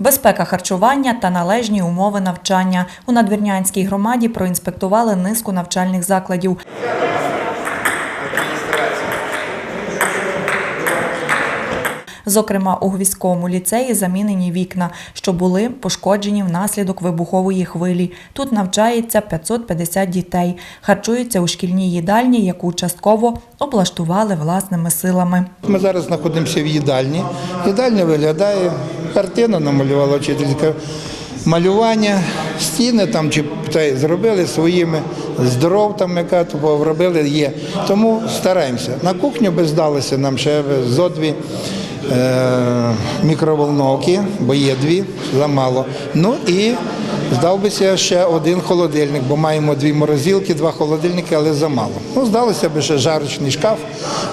Безпека харчування та належні умови навчання. У надвірнянській громаді проінспектували низку навчальних закладів. Зокрема, у Гвіздському ліцеї замінені вікна, що були пошкоджені внаслідок вибухової хвилі. Тут навчається 550 дітей, харчуються у шкільній їдальні, яку частково облаштували власними силами. Ми зараз знаходимося в їдальні. Їдальня виглядає, картина намалювала вчителька. Малювання, стіни там чи та, зробили своїми з дров, там яка то робили є. Тому стараємося. На кухню би здалося нам ще зо дві мікроволновки, бо є дві, замало. Ну і здав бися ще один холодильник, бо маємо дві морозилки, два холодильники, але замало. Ну, здалося б ще жарочний шкаф,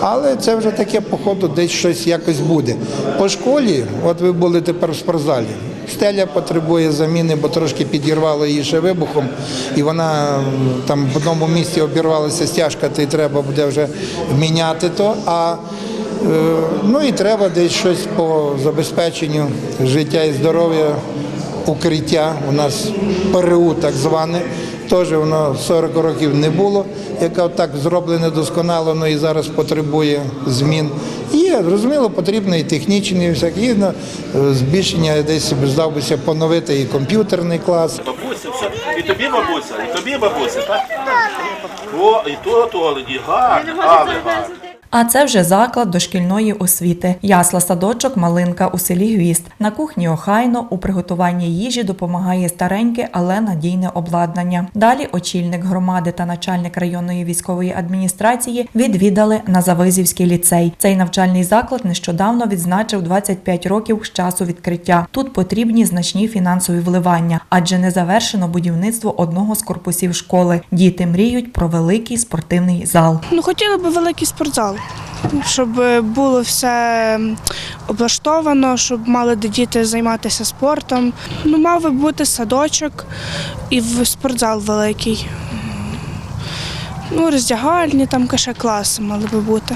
але це вже таке, походу, десь щось якось буде. По школі, от ви були тепер в спортзалі. Стеля потребує заміни, бо трошки підірвало її ще вибухом, і вона там в одному місці обірвалася стяжка, то й треба буде вже міняти то. А е, ну і треба десь щось по забезпеченню життя і здоров'я, укриття. У нас ПРУ так зване. Теж воно 40 років не було, яке так зроблене досконало, ну і зараз потребує змін. Є, зрозуміло, потрібно і технічні, і всякі на е, збільшення десь здав бися поновити і комп'ютерний клас. Бабуся, все. І тобі бабуся, і тобі бабуся, так? О, і то туалет, і гарно, але гарно. А це вже заклад дошкільної освіти. Ясла садочок Малинка у селі Гвіст. На кухні охайно у приготуванні їжі допомагає стареньке, але надійне обладнання. Далі очільник громади та начальник районної військової адміністрації відвідали Назавизівський ліцей. Цей навчальний заклад нещодавно відзначив 25 років з часу відкриття. Тут потрібні значні фінансові вливання, адже не завершено будівництво одного з корпусів школи. Діти мріють про великий спортивний зал. Ну, хотіли б великий спортзал, щоб е, було все облаштовано, щоб мали діти займатися спортом. Ну, мав би бути садочок і в спортзал великий. Ну, роздягальні, там ще класи мали би бути.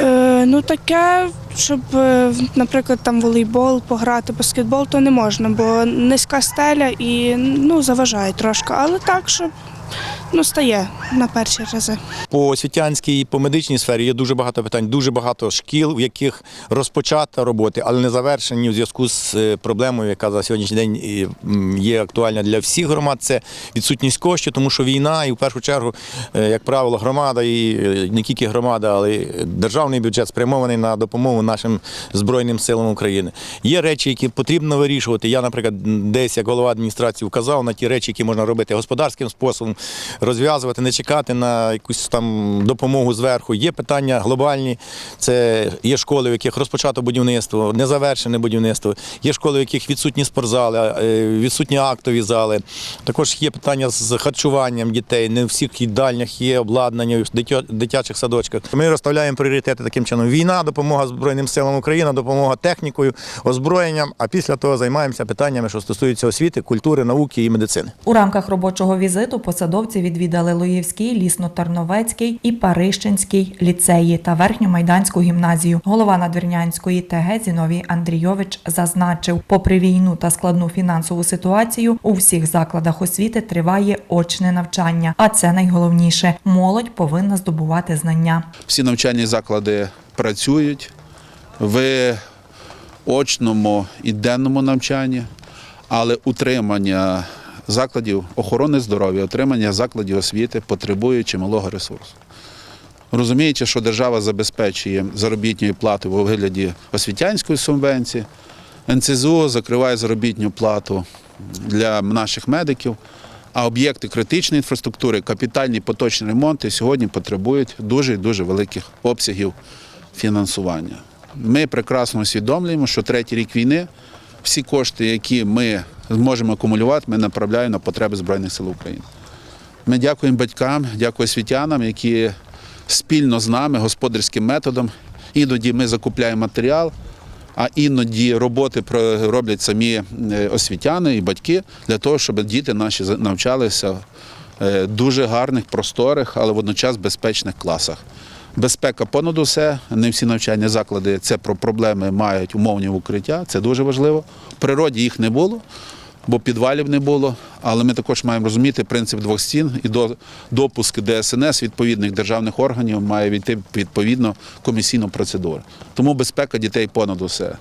Е, ну, таке, щоб, е, наприклад, там волейбол пограти, баскетбол, то не можна, бо низька стеля і ну, заважає трошки. Але так, щоб ну, стає на перші рази. По освітянській, по медичній сфері є дуже багато питань, дуже багато шкіл, в яких розпочата роботи, але не завершені у зв'язку з е, проблемою, яка за сьогоднішній день є актуальна для всіх громад. Це відсутність коштів, тому що війна, і в першу чергу, е, як правило, громада і е, не тільки громада, але й державний бюджет спрямований на допомогу нашим збройним силам України. Є речі, які потрібно вирішувати. Я, наприклад, десь як голова адміністрації вказав на ті речі, які можна робити господарським способом, розв'язувати, не чекати на якусь там допомогу зверху. Є питання глобальні. Це є школи, в яких розпочато будівництво, незавершене будівництво. Є школи, в яких відсутні спортзали, е, відсутні актові зали. Також є питання з харчуванням дітей. Не в всіх їдальнях є обладнання в дитячих садочках. Ми розставляємо пріоритети таким чином: війна, допомога Збройним силам України, допомога технікою, озброєнням. А після того займаємося питаннями, що стосуються освіти, культури, науки і медицини. У рамках робочого візиту посадовці відвідали Луївський, Лісно-Тарновецький і Парищенський ліцеї та Верхньомайданську гімназію. Голова Надвірнянської ТГ Зіновій Андрійович зазначив, попри війну та складну фінансову ситуацію, у всіх закладах освіти триває очне навчання, а це найголовніше. Молодь повинна здобувати знання. Всі навчальні заклади працюють в очному і денному навчанні, але утримання закладів охорони здоров'я, утримання закладів освіти потребує чималого ресурсу. Розуміючи, що держава забезпечує заробітною платою у вигляді освітянської субвенції, НЦЗУ закриває заробітну плату для наших медиків, а об'єкти критичної інфраструктури, капітальні поточні ремонти сьогодні потребують дуже і дуже великих обсягів фінансування. Ми прекрасно усвідомлюємо, що третій рік війни всі кошти, які ми зможемо акумулювати, ми направляємо на потреби Збройних сил України. Ми дякуємо батькам, дякуємо освітянам, які спільно з нами господарським методом. Іноді ми закупляємо матеріал, а іноді роботи роблять самі е, освітяни і батьки для того, щоб діти наші навчалися в е, дуже гарних, просторих, але водночас безпечних класах. Безпека понад усе. Не всі навчальні заклади це про проблеми мають умовні укриття. Це дуже важливо. В природі їх не було, бо підвалів не було. Але ми також маємо розуміти принцип двох стін і до допуск ДСНС відповідних державних органів має війти відповідно комісійну процедуру. Тому безпека дітей понад усе.